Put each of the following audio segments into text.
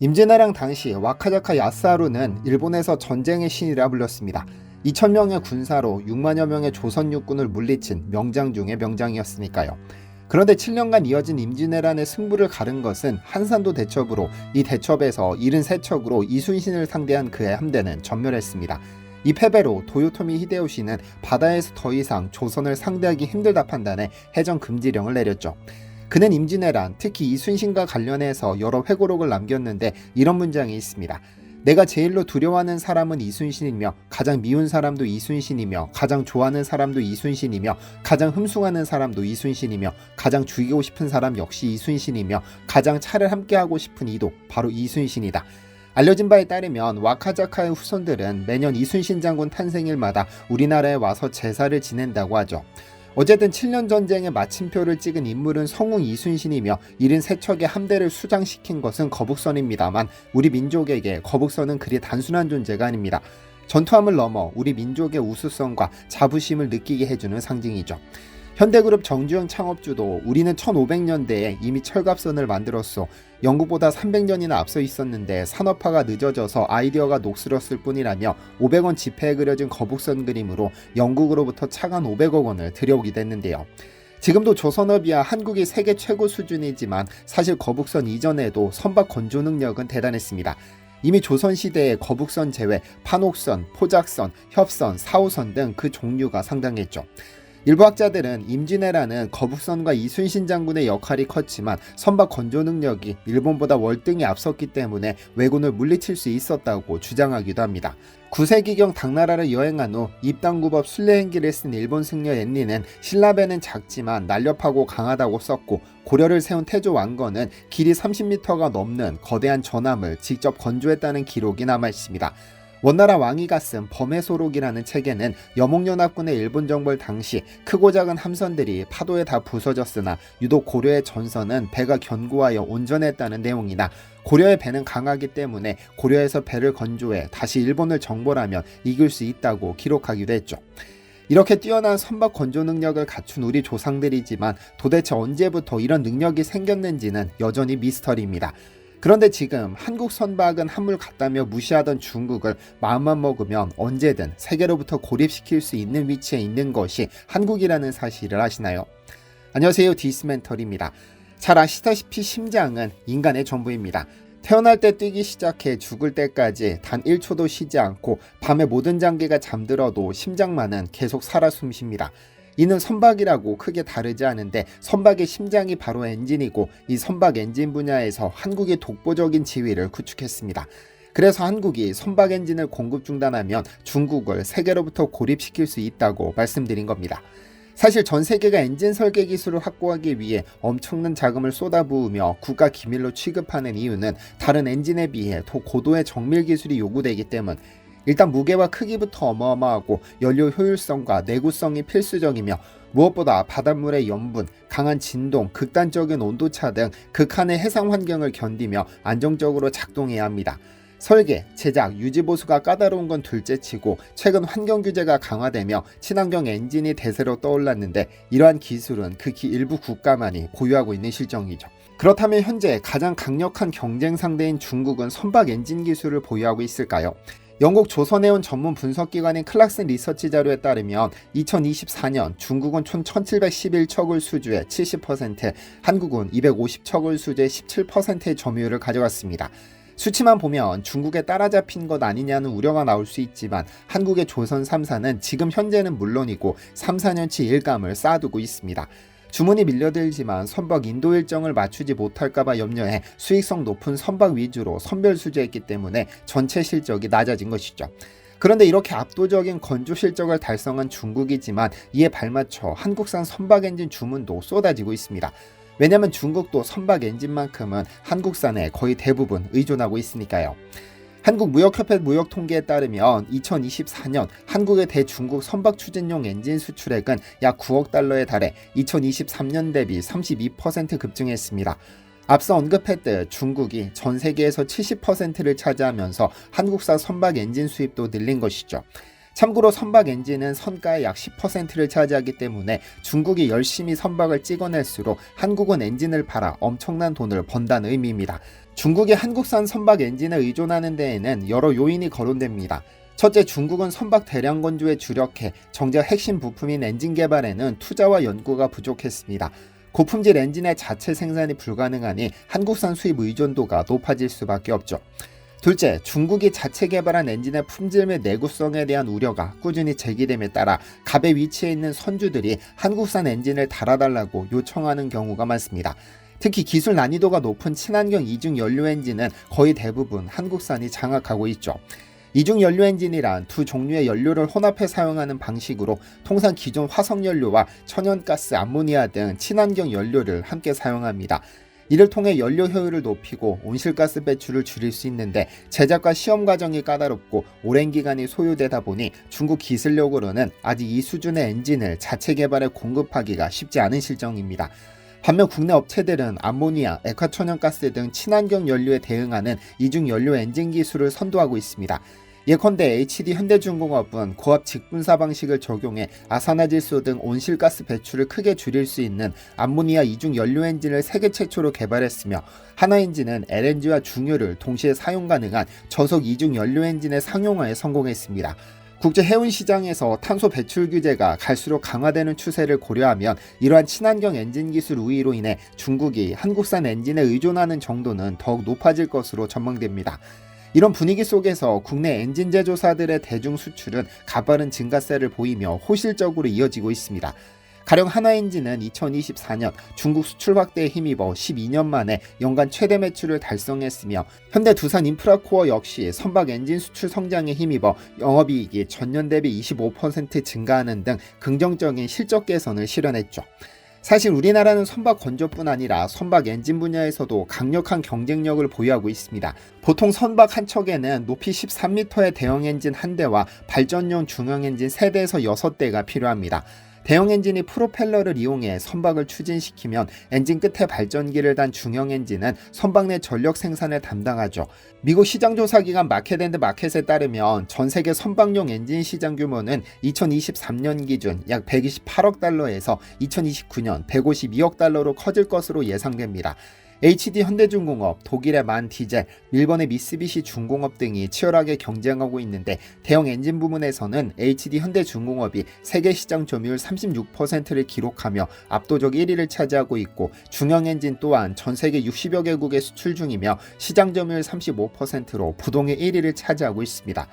임진왜란 당시 와카자카 야스하루는 일본에서 전쟁의 신이라 불렸습니다. 2천명의 군사로 6만여 명의 조선 육군을 물리친 명장 중의 명장이었으니까요. 그런데 7년간 이어진 임진왜란의 승부를 가른 것은 한산도 대첩으로 이 대첩에서 73척으로 이순신을 상대한 그의 함대는 전멸했습니다. 이 패배로 도요토미 히데요시는 바다에서 더 이상 조선을 상대하기 힘들다 판단해 해전 금지령을 내렸죠. 그는 임진왜란, 특히 이순신과 관련해서 여러 회고록을 남겼는데 이런 문장이 있습니다. 내가 제일로 두려워하는 사람은 이순신이며 가장 미운 사람도 이순신이며 가장 좋아하는 사람도 이순신이며 가장 흠숭하는 사람도 이순신이며 가장 죽이고 싶은 사람 역시 이순신이며 가장 차를 함께하고 싶은 이도 바로 이순신이다. 알려진 바에 따르면 와카자카의 후손들은 매년 이순신 장군 탄생일마다 우리나라에 와서 제사를 지낸다고 하죠. 어쨌든 7년 전쟁의 마침표를 찍은 인물은 성웅 이순신이며 73척의 함대를 수장시킨 것은 거북선입니다만 우리 민족에게 거북선은 그리 단순한 존재가 아닙니다. 전투함을 넘어 우리 민족의 우수성과 자부심을 느끼게 해주는 상징이죠. 현대그룹 정주영 창업주도 우리는 1500년대에 이미 철갑선을 만들었어. 영국보다 300년이나 앞서 있었는데 산업화가 늦어져서 아이디어가 녹슬었을 뿐이라며 500원 지폐에 그려진 거북선 그림으로 영국으로부터 차관 500억 원을 들여오기도 했는데요. 지금도 조선업이야 한국이 세계 최고 수준이지만 사실 거북선 이전에도 선박 건조 능력은 대단했습니다. 이미 조선시대에 거북선 제외 판옥선, 포작선, 협선, 사호선 등 그 종류가 상당했죠. 일부 학자들은 임진왜란은 거북선과 이순신 장군의 역할이 컸지만 선박 건조 능력이 일본보다 월등히 앞섰기 때문에 왜군을 물리칠 수 있었다고 주장하기도 합니다. 9세기경 당나라를 여행한 후 입당구법 순례행기를 쓴 일본 승려 앤리는 신라배는 작지만 날렵하고 강하다고 썼고 고려를 세운 태조 왕건은 길이 30m가 넘는 거대한 전함을 직접 건조했다는 기록이 남아 있습니다. 원나라 왕이가 쓴 범의 소록이라는 책에는 여몽연합군의 일본 정벌 당시 크고 작은 함선들이 파도에 다 부서졌으나 유독 고려의 전선은 배가 견고하여 온전했다는 내용이나 고려의 배는 강하기 때문에 고려에서 배를 건조해 다시 일본을 정벌하면 이길 수 있다고 기록하기도 했죠. 이렇게 뛰어난 선박 건조 능력을 갖춘 우리 조상들이지만 도대체 언제부터 이런 능력이 생겼는지는 여전히 미스터리입니다. 그런데 지금 한국 선박은 한물 갔다며 무시하던 중국을 마음만 먹으면 언제든 세계로부터 고립시킬 수 있는 위치에 있는 것이 한국이라는 사실을 아시나요? 안녕하세요. 디스멘털입니다. 잘 아시다시피 심장은 인간의 전부입니다. 태어날 때 뛰기 시작해 죽을 때까지 단 1초도 쉬지 않고 밤에 모든 장기가 잠들어도 심장만은 계속 살아 숨쉽니다. 이는 선박이라고 크게 다르지 않은데 선박의 심장이 바로 엔진이고 이 선박 엔진 분야에서 한국이 독보적인 지위를 구축했습니다. 그래서 한국이 선박 엔진을 공급 중단하면 중국을 세계로부터 고립시킬 수 있다고 말씀드린 겁니다. 사실 전 세계가 엔진 설계 기술을 확보하기 위해 엄청난 자금을 쏟아부으며 국가 기밀로 취급하는 이유는 다른 엔진에 비해 더 고도의 정밀 기술이 요구되기 때문 일단 무게와 크기부터 어마어마하고 연료 효율성과 내구성이 필수적이며 무엇보다 바닷물의 염분, 강한 진동, 극단적인 온도차 등 극한의 해상 환경을 견디며 안정적으로 작동해야 합니다. 설계, 제작, 유지 보수가 까다로운 건 둘째치고 최근 환경 규제가 강화되며 친환경 엔진이 대세로 떠올랐는데 이러한 기술은 극히 일부 국가만이 보유하고 있는 실정이죠. 그렇다면 현재 가장 강력한 경쟁 상대인 중국은 선박 엔진 기술을 보유하고 있을까요? 영국 조선해운 전문 분석기관인 클락슨 리서치 자료에 따르면 2024년 중국은 총 1711척을 수주해 70%, 한국은 250척을 수주해 17%의 점유율을 가져갔습니다. 수치만 보면 중국에 따라잡힌 것 아니냐는 우려가 나올 수 있지만 한국의 조선 3사는 지금 현재는 물론이고 3, 4년치 일감을 쌓아두고 있습니다. 주문이 밀려들지만 선박 인도 일정을 맞추지 못할까봐 염려해 수익성 높은 선박 위주로 선별 수주했기 때문에 전체 실적이 낮아진 것이죠. 그런데 이렇게 압도적인 건조 실적을 달성한 중국이지만 이에 발맞춰 한국산 선박 엔진 주문도 쏟아지고 있습니다. 왜냐하면 중국도 선박 엔진만큼은 한국산에 거의 대부분 의존하고 있으니까요. 한국무역협회 무역 통계에 따르면 2024년 한국의 대중국 선박 추진용 엔진 수출액은 약 9억 달러에 달해 2023년 대비 32% 급증했습니다. 앞서 언급했듯 중국이 전 세계에서 70%를 차지하면서 한국산 선박 엔진 수입도 늘린 것이죠. 참고로 선박 엔진은 선가의 약 10%를 차지하기 때문에 중국이 열심히 선박을 찍어낼수록 한국은 엔진을 팔아 엄청난 돈을 번다는 의미입니다. 중국이 한국산 선박 엔진에 의존하는 데에는 여러 요인이 거론됩니다. 첫째, 중국은 선박 대량 건조에 주력해 정작 핵심 부품인 엔진 개발에는 투자와 연구가 부족했습니다. 고품질 엔진의 자체 생산이 불가능하니 한국산 수입 의존도가 높아질 수밖에 없죠. 둘째, 중국이 자체 개발한 엔진의 품질 및 내구성에 대한 우려가 꾸준히 제기됨에 따라 갑의 위치에 있는 선주들이 한국산 엔진을 달아달라고 요청하는 경우가 많습니다. 특히 기술 난이도가 높은 친환경 이중 연료 엔진은 거의 대부분 한국산이 장악하고 있죠. 이중 연료 엔진이란 두 종류의 연료를 혼합해 사용하는 방식으로 통상 기존 화석 연료와 천연가스, 암모니아 등 친환경 연료를 함께 사용합니다. 이를 통해 연료 효율을 높이고 온실가스 배출을 줄일 수 있는데 제작과 시험 과정이 까다롭고 오랜 기간이 소요되다 보니 중국 기술력으로는 아직 이 수준의 엔진을 자체 개발해 공급하기가 쉽지 않은 실정입니다. 반면 국내 업체들은 암모니아, 액화천연가스 등 친환경 연료에 대응하는 이중 연료 엔진 기술을 선도하고 있습니다. 예컨대 HD 현대중공업은 고압 직분사 방식을 적용해 아산화질소 등 온실가스 배출을 크게 줄일 수 있는 암모니아 이중 연료 엔진을 세계 최초로 개발했으며 하나 엔진은 LNG와 중유를 동시에 사용 가능한 저속 이중 연료 엔진의 상용화에 성공했습니다. 국제 해운 시장에서 탄소 배출 규제가 갈수록 강화되는 추세를 고려하면 이러한 친환경 엔진 기술 우위로 인해 중국이 한국산 엔진에 의존하는 정도는 더욱 높아질 것으로 전망됩니다. 이런 분위기 속에서 국내 엔진 제조사들의 대중 수출은 가파른 증가세를 보이며 호실적으로 이어지고 있습니다. 가령 하나엔진은 2024년 중국 수출 확대에 힘입어 12년 만에 연간 최대 매출을 달성했으며 현대 두산 인프라코어 역시 선박 엔진 수출 성장에 힘입어 영업이익이 전년 대비 25% 증가하는 등 긍정적인 실적 개선을 실현했죠. 사실 우리나라는 선박 건조뿐 아니라 선박 엔진 분야에서도 강력한 경쟁력을 보유하고 있습니다. 보통 선박 한 척에는 높이 13m의 대형 엔진 한 대와 발전용 중형 엔진 3대에서 6대가 필요합니다. 대형 엔진이 프로펠러를 이용해 선박을 추진시키면 엔진 끝에 발전기를 단 중형 엔진은 선박 내 전력 생산을 담당하죠. 미국 시장조사기관 마켓앤드 마켓에 따르면 전 세계 선박용 엔진 시장 규모는 2023년 기준 약 128억 달러에서 2029년 152억 달러로 커질 것으로 예상됩니다. HD 현대중공업, 독일의 만 디젤, 일본의 미쓰비시 중공업 등이 치열하게 경쟁하고 있는데 대형 엔진 부문에서는 HD 현대중공업이 세계 시장 점유율 36%를 기록하며 압도적 1위를 차지하고 있고 중형 엔진 또한 전 세계 60여 개국에 수출 중이며 시장 점유율 35%로 부동의 1위를 차지하고 있습니다.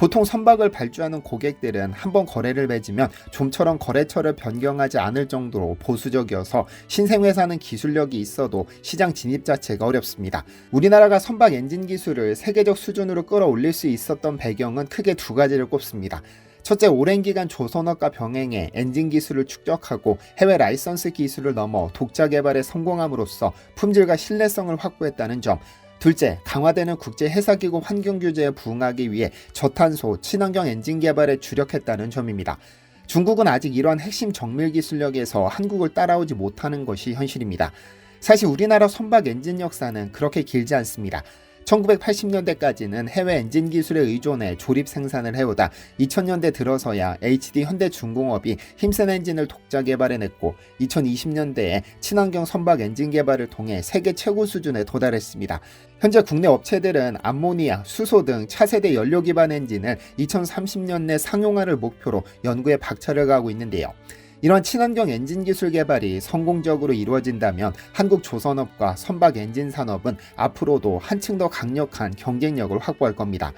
보통 선박을 발주하는 고객들은 한번 거래를 맺으면 좀처럼 거래처를 변경하지 않을 정도로 보수적이어서 신생회사는 기술력이 있어도 시장 진입 자체가 어렵습니다. 우리나라가 선박 엔진 기술을 세계적 수준으로 끌어올릴 수 있었던 배경은 크게 두 가지를 꼽습니다. 첫째, 오랜 기간 조선업과 병행해 엔진 기술을 축적하고 해외 라이선스 기술을 넘어 독자 개발에 성공함으로써 품질과 신뢰성을 확보했다는 점. 둘째, 강화되는 국제 회사기구 환경 규제에 부응하기 위해 저탄소, 친환경 엔진 개발에 주력했다는 점입니다. 중국은 아직 이러한 핵심 정밀 기술력에서 한국을 따라오지 못하는 것이 현실입니다. 사실 우리나라 선박 엔진 역사는 그렇게 길지 않습니다. 1980년대까지는 해외 엔진 기술에 의존해 조립 생산을 해오다 2000년대 들어서야 HD 현대중공업이 힘센 엔진을 독자 개발해냈고 2020년대에 친환경 선박 엔진 개발을 통해 세계 최고 수준에 도달했습니다. 현재 국내 업체들은 암모니아, 수소 등 차세대 연료 기반 엔진을 2030년 내 상용화를 목표로 연구에 박차를 가하고 있는데요. 이런 친환경 엔진 기술 개발이 성공적으로 이루어진다면 한국 조선업과 선박 엔진 산업은 앞으로도 한층 더 강력한 경쟁력을 확보할 겁니다.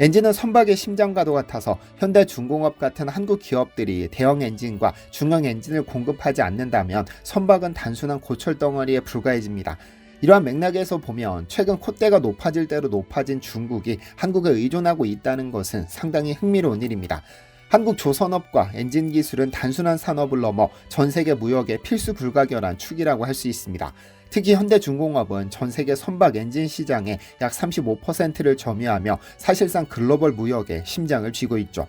엔진은 선박의 심장과도 같아서 현대 중공업 같은 한국 기업들이 대형 엔진과 중형 엔진을 공급하지 않는다면 선박은 단순한 고철 덩어리에 불과해집니다. 이러한 맥락에서 보면 최근 콧대가 높아질 대로 높아진 중국이 한국에 의존하고 있다는 것은 상당히 흥미로운 일입니다. 한국 조선업과 엔진 기술은 단순한 산업을 넘어 전 세계 무역의 필수 불가결한 축이라고 할 수 있습니다. 특히 현대중공업은 전 세계 선박 엔진 시장의 약 35%를 점유하며 사실상 글로벌 무역의 심장을 쥐고 있죠.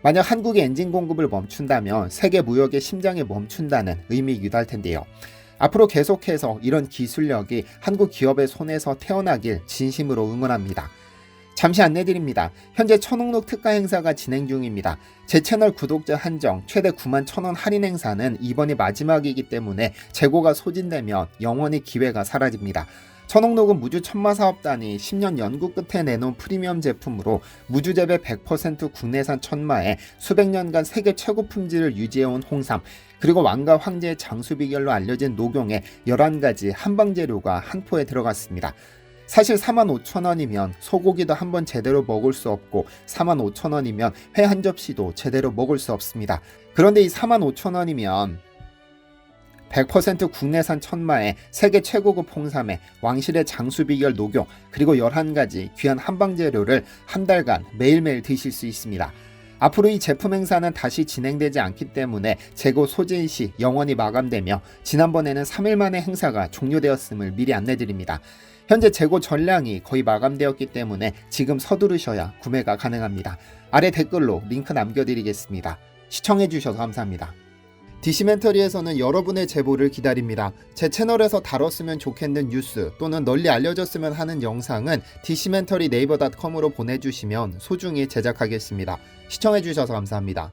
만약 한국의 엔진 공급을 멈춘다면 세계 무역의 심장이 멈춘다는 의미 유달 텐데요. 앞으로 계속해서 이런 기술력이 한국 기업의 손에서 태어나길 진심으로 응원합니다. 잠시 안내드립니다. 현재 천옥록 특가 행사가 진행 중입니다. 제 채널 구독자 한정 최대 9만 천원 할인 행사는 이번이 마지막이기 때문에 재고가 소진되면 영원히 기회가 사라집니다. 천옥록은 무주 천마사업단이 10년 연구 끝에 내놓은 프리미엄 제품으로 무주 재배 100% 국내산 천마에 수백 년간 세계 최고 품질을 유지해온 홍삼, 그리고 왕과 황제의 장수 비결로 알려진 녹용의 11가지 한방 재료가 한 포에 들어갔습니다. 사실 45,000원이면 소고기도 한 번 제대로 먹을 수 없고 45,000원이면 회 한 접시도 제대로 먹을 수 없습니다. 그런데 이 45,000원이면 100% 국내산 천마에 세계 최고급 홍삼에 왕실의 장수 비결 녹용 그리고 11가지 귀한 한방 재료를 한 달간 매일매일 드실 수 있습니다. 앞으로 이 제품 행사는 다시 진행되지 않기 때문에 재고 소진 시 영원히 마감되며 지난번에는 3일 만에 행사가 종료되었음을 미리 안내드립니다. 현재 재고 전량이 거의 마감되었기 때문에 지금 서두르셔야 구매가 가능합니다. 아래 댓글로 링크 남겨드리겠습니다. 시청해주셔서 감사합니다. 디시멘터리에서는 여러분의 제보를 기다립니다. 제 채널에서 다뤘으면 좋겠는 뉴스 또는 널리 알려졌으면 하는 영상은 디시멘터리 네이버닷컴으로 보내주시면 소중히 제작하겠습니다. 시청해주셔서 감사합니다.